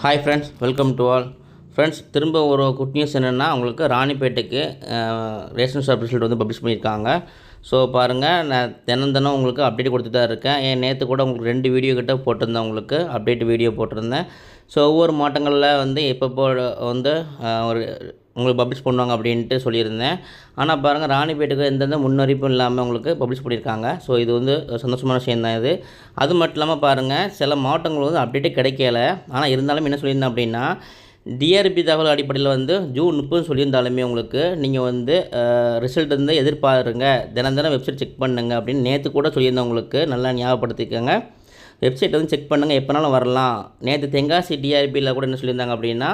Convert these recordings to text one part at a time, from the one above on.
Hi friends welcome to all friends திரும்ப ஒரு good news என்னென்னா உங்களுக்கு ராணிப்பேட்டைக்கு ரேஷன் ஷாப் ரிசல்ட் வந்து பப்ளிஷ் பண்ணியிருக்காங்க. ஸோ பாருங்கள் நான் தினம் தினம் உங்களுக்கு அப்டேட் கொடுத்துட்டு தான் இருக்கேன். ஏன் நேற்று கூட உங்களுக்கு ரெண்டு வீடியோ கிட்ட போட்டிருந்தேன் உங்களுக்கு. அப்டேட் வீடியோ போட்டிருந்தேன். ஸோ ஒவ்வொரு மாட்டங்களில் வந்து எப்பப்போ வந்து ஒரு உங்களுக்கு பப்ளிஷ் பண்ணுவாங்க அப்படின்ட்டு சொல்லியிருந்தேன். ஆனால் பாருங்கள் ராணிப்பேட்டுக்கு எந்தெந்த முன்னறிப்பும் இல்லாமல் உங்களுக்கு பப்ளிஷ் பண்ணியிருக்காங்க. ஸோ இது வந்து சந்தோஷமான விஷயம் தான் இது. அது மட்டும் இல்லாமல் பாருங்கள் சில மாவட்டங்கள் வந்து அப்டேட்டே கிடைக்கல. ஆனால் இருந்தாலும் என்ன சொல்லியிருந்தேன் அப்படின்னா டிஆர்பி தகவல் அடிப்படையில் வந்து ஜூன் முப்பது சொல்லியிருந்தாலுமே உங்களுக்கு நீங்கள் வந்து ரிசல்ட் வந்து எதிர்பாருங்க. தினம் தினம் வெப்சைட் செக் பண்ணுங்க அப்படின்னு நேற்று கூட சொல்லியிருந்தேன் உங்களுக்கு. நல்லா ஞாபகப்படுத்திக்கோங்க. வெப்சைட் வந்து செக் பண்ணுங்கள் எப்போனாலும் வரலாம். நேற்று தென்காசி டிஆர்பியில் கூட என்ன சொல்லியிருந்தாங்க அப்படின்னா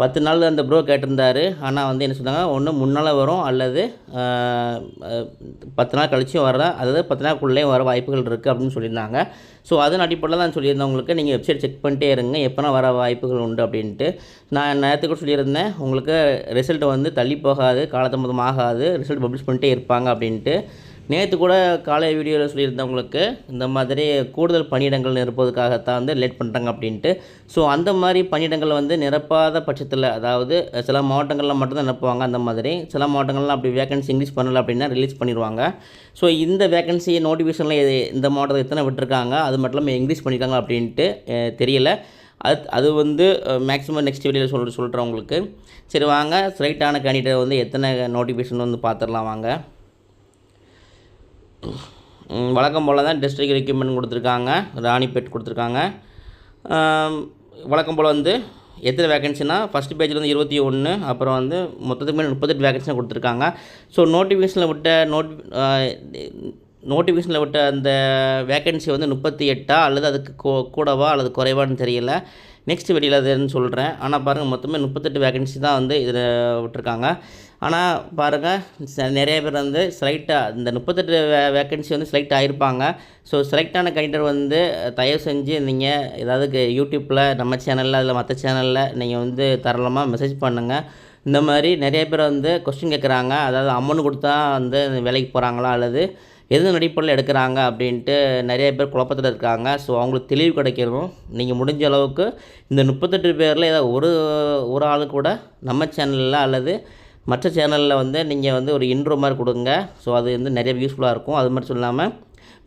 பத்து நாள் அந்த ப்ரோ கேட்டிருந்தாரு. ஆனால் வந்து என்ன சொன்னாங்க? ஒன்று முன்னால் வரும் அல்லது பத்து நாள் கழிச்சும் வர அதாவது பத்து நாளுக்குள்ளேயும் வர வாய்ப்புகள் இருக்குது அப்படின்னு சொல்லியிருந்தாங்க. ஸோ அதன் அடிப்படையில் தான் சொல்லியிருந்தேன் உங்களுக்கு. நீங்கள் வெப்சைட் செக் பண்ணிட்டே இருங்க. எப்போனா வர வாய்ப்புகள் உண்டு அப்படின்ட்டு. நான் நேரத்துக்கு கூட சொல்லியிருந்தேன். உங்களுக்கு ரிசல்ட் வந்து தள்ளி போகாது காலதாமதம் ஆகாது. ரிசல்ட் பப்ளிஷ் பண்ணிட்டே இருப்பாங்க அப்படின்ட்டு. நேற்று கூட காலை வீடியோவில் சொல்லியிருந்தேன் உங்களுக்கு இந்த மாதிரி கூடுதல் பணியிடங்கள் நிரப்புவதற்காகத்தான் வந்து லேட் பண்ணுறாங்க அப்படின்ட்டு. ஸோ அந்த மாதிரி பணியிடங்கள் வந்து நிரப்பாத பட்சத்தில் அதாவது சில மாவட்டங்களில் மட்டும்தான் நிரப்புவாங்க அந்த மாதிரி. சில மாவட்டங்கள்லாம் அப்படி வேகன்சி இங்கிலீஷ் பண்ணல அப்படின்னா ரிலீஸ் பண்ணிடுவாங்க ஸோ இந்த வேகன்சி நோட்டிஃபிகேஷனில் இந்த மாவட்டத்தில் எத்தனை விட்டுருக்காங்க அது மட்டும் இல்லாமல் இங்கிலீஷ் பண்ணியிருக்காங்க அப்படின்ட்டு தெரியல. அது அது வந்து மேக்ஸிமம் நெக்ஸ்ட் வீடியோவில் சொல் சொல்கிறேன் உங்களுக்கு சரி வாங்க ஸ்ட்ரைட்டான கேண்டிடேட் வந்து எத்தனை நோட்டிஃபிகேஷன் வந்து பார்த்துடலாம் வாங்க. வழக்கம் போல் தான் டிஸ்ட்ரிக்ட் ரெக்யூப்மெண்ட் கொடுத்துருக்காங்க. ராணிப்பேட் கொடுத்துருக்காங்க. வழக்கம் போல் வந்து எத்தனை வேகன்சினா ஃபஸ்ட் பேஜில் வந்து இருபத்தி ஒன்று அப்புறம் வந்து மொத்தத்துக்கு மேலே முப்பத்தெட்டு வேகன்சி கொடுத்துருக்காங்க. ஸோ நோட்டிஃபிகேஷனில் விட்ட நோட் நோட்டிஃபிகேஷனில் விட்ட அந்த வேகன்சி வந்து முப்பத்தி எட்டா அல்லது அதுக்கு கூடவா அல்லது குறைவான்னு தெரியல. நெக்ஸ்ட் வெளியில் அதுன்னு சொல்கிறேன் ஆனால் பாருங்கள் மொத்தமே முப்பத்தெட்டு வேகன்சி தான் வந்து இதில் விட்டுருக்காங்க. ஆனால் பாருங்கள் நிறைய பேர் வந்து செலக்டாக இந்த முப்பத்தெட்டு வே வேக்கன்சி வந்து செலக்ட் ஆகிருப்பாங்க ஸோ செலக்டான கைண்டர் வந்து தயவு செஞ்சு நீங்கள் ஏதாவது யூடியூப்பில் நம்ம சேனலில் அதில் மற்ற சேனலில் நீங்கள் வந்து தரலமாக மெசேஜ் பண்ணுங்கள் இந்த மாதிரி நிறைய பேர் வந்து கொஸ்டின் கேட்குறாங்க அதாவது அமௌண்ட் கொடுத்தா வந்து வேலைக்கு போகிறாங்களா அல்லது எது அடிப்படையில் எடுக்கிறாங்க அப்படின்ட்டு நிறைய பேர் குழப்பத்தில் இருக்காங்க. ஸோ அவங்களுக்கு தெளிவு கிடைக்கணும். நீங்கள் முடிஞ்ச அளவுக்கு இந்த முப்பத்தெட்டு பேரில் ஏதாவது ஒரு ஒரு ஆள் கூட நம்ம சேனலில் அல்லது மற்ற சேனலில் வந்து நீங்கள் வந்து ஒரு இன்ட்ரோ மாதிரி கொடுங்க. ஸோ அது வந்து நிறைய யூஸ்ஃபுல்லாக இருக்கும். அது மட்டும் இல்லாமல்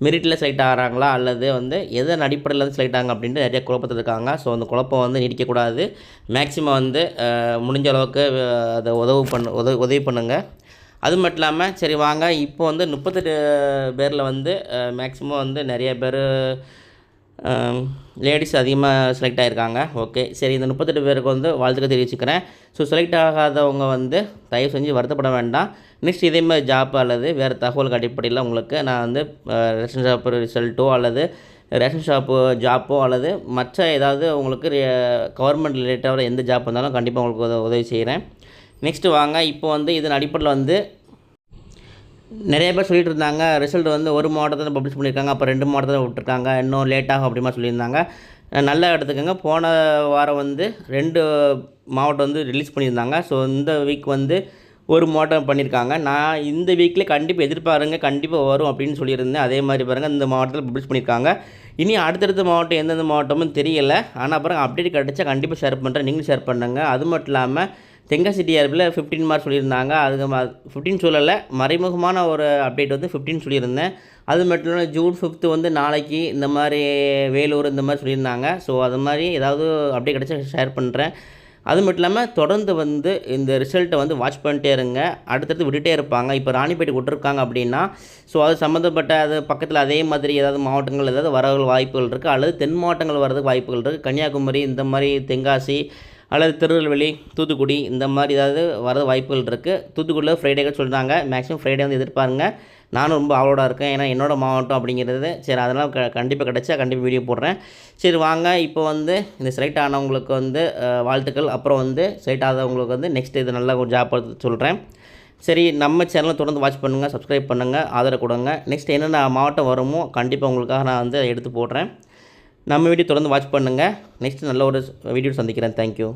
மெரிட்டில் செலக்ட் ஆகிறாங்களா அல்லது வந்து எதன் அடிப்படையில் வந்து செலக்ட் ஆகாங்க அப்படின்ட்டு நிறைய குழப்பத்தில் இருக்காங்க. ஸோ அந்த குழப்பம் வந்து நீடிக்கக்கூடாது மேக்ஸிமம் வந்து முடிஞ்ச அளவுக்கு அதை உதவு பண்ணு உதவி உதவி பண்ணுங்கள் அது மட்டும் இல்லாமல் சரி வாங்க. இப்போ வந்து முப்பத்தெட்டு பேரில் வந்து மேக்ஸிமம் வந்து நிறைய பேர் லேடிஸ் அதிகமாக செலக்ட் ஆகிருக்காங்க ஓகே சரி இந்த முப்பத்தெட்டு பேருக்கு வந்து வாழ்த்துக்கள் தெரிவிச்சுக்கிறேன். ஸோ செலக்ட் ஆகாதவங்க வந்து தயவு செஞ்சு வருத்தப்பட வேண்டாம். நெக்ஸ்ட் இதே மாதிரி ஜாப் அல்லது வேறு தகவலுக்கு அடிப்படையில் உங்களுக்கு நான் வந்து ரேஷன் ஷாப் ரிசல்ட்டோ அல்லது ரேஷன் ஷாப்பு ஜாப்போ அல்லது மற்ற ஏதாவது உங்களுக்கு கவர்மெண்ட் ரிலேட்டடாக எந்த ஜாப் வந்தாலும் கண்டிப்பாக உங்களுக்கு உத- உதவி செய்கிறேன் நெக்ஸ்ட்டு வாங்க இப்போ வந்து இதன் அடிப்படையில் வந்து நிறைய பேர் சொல்லிட்டு இருந்தாங்க ரிசல்ட் வந்து ஒரு மாவட்டத்தில் பப்ளிஷ் பண்ணியிருக்காங்க. அப்போ ரெண்டு மாவட்டத்தில் விட்டுருக்காங்க. இன்னும் லேட் ஆகும் அப்படிமா சொல்லியிருந்தாங்க. நல்லா எடுத்துக்கோங்க போன வாரம் வந்து ரெண்டு மாவட்டம் வந்து ரிலீஸ் பண்ணியிருந்தாங்க. ஸோ இந்த வீக் வந்து ஒரு மாவட்டம் பண்ணியிருக்காங்க. நான் இந்த வீக்கில் கண்டிப்பாக எதிர்பாருங்க. கண்டிப்பாக வரும் அப்படின்னு சொல்லியிருந்தேன். அதே மாதிரி பாருங்கள் இந்த மாவட்டத்தில் பப்ளிஷ் பண்ணியிருக்காங்க. இனி அடுத்தடுத்த மாவட்டம் எந்தெந்த மாவட்டமும் தெரியலை. ஆனால் அப்புறம் அப்டேட் கிடச்சா கண்டிப்பாக ஷேர் பண்ணுறேன் நீங்களும் ஷேர் பண்ணுங்க. அது மட்டும் இல்லாமல் தென்காசி டிஆர்பியில் ஃபிஃப்டீன் மார்க் சொல்லியிருந்தாங்க. அதுக்கு ஃபிஃப்டீன் சொல்லலை. மறைமுகமான ஒரு அப்டேட் வந்து ஃபிஃப்டீன் சொல்லியிருந்தேன். அது மட்டும் இல்லாமல் ஜூன் ஃபிஃப்த்து வந்து நாளைக்கு இந்த மாதிரி வேலூர் இந்த மாதிரி சொல்லியிருந்தாங்க. ஸோ அது மாதிரி ஏதாவது அப்டேட் கிடச்சா ஷேர் பண்ணுறேன் அது மட்டும் இல்லாமல் தொடர்ந்து வந்து இந்த ரிசல்ட்டை வந்து வாட்ச் பண்ணிட்டே இருங்க. அடுத்தடுத்து விட்டுட்டே இருப்பாங்க. இப்போ ராணிப்பேட்டை விட்டுருக்காங்க அப்படின்னா ஸோ அது சம்மந்தப்பட்ட அது பக்கத்தில் அதே மாதிரி ஏதாவது மாவட்டங்கள் ஏதாவது வர வாய்ப்புகள் இருக்குது அல்லது தென் மாவட்டங்கள் வரதுக்கு வாய்ப்புகள் இருக்குது கன்னியாகுமரி இந்த மாதிரி தென்காசி அல்லது திருநெல்வேலி தூத்துக்குடி இந்த மாதிரி ஏதாவது வர வாய்ப்புகள் இருக்குது தூத்துக்குடியில் ஃப்ரைடேக்கு சொல்கிறாங்க மேக்ஸிமம் ஃப்ரைடே வந்து எதிர்பாருங்க. நானும் ரொம்ப ஆவலோட இருக்கேன். ஏன்னா என்னோடய மாவட்டம் அப்படிங்கிறது. சரி அதெல்லாம் க கண்டிப்பாக கிடச்சா கண்டிப்பாக வீடியோ போடுறேன். சரி வாங்க. இப்போ வந்து இந்த செலக்ட் ஆனவங்களுக்கு வந்து வாழ்த்துக்கள். அப்புறம் வந்து செலக்ட் ஆகாதவங்களுக்கு வந்து நெக்ஸ்ட் இது நல்லா ஒரு ஜாப் சொல்கிறேன் சரி நம்ம சேனலை தொடர்ந்து வாட்ச் பண்ணுங்கள் சப்ஸ்கிரைப் பண்ணுங்கள் ஆதரவு கொடுங்க. நெக்ஸ்ட் என்னென்ன மாவட்டம் வருமோ கண்டிப்பாக உங்களுக்காக நான் வந்து எடுத்து போடுறேன். நம்ம வீடியோ தொடர்ந்து வாட்ச் பண்ணுங்கள் நெக்ஸ்ட் நல்ல ஒரு வீடியோ சந்திக்கிறேன். தேங்க்யூ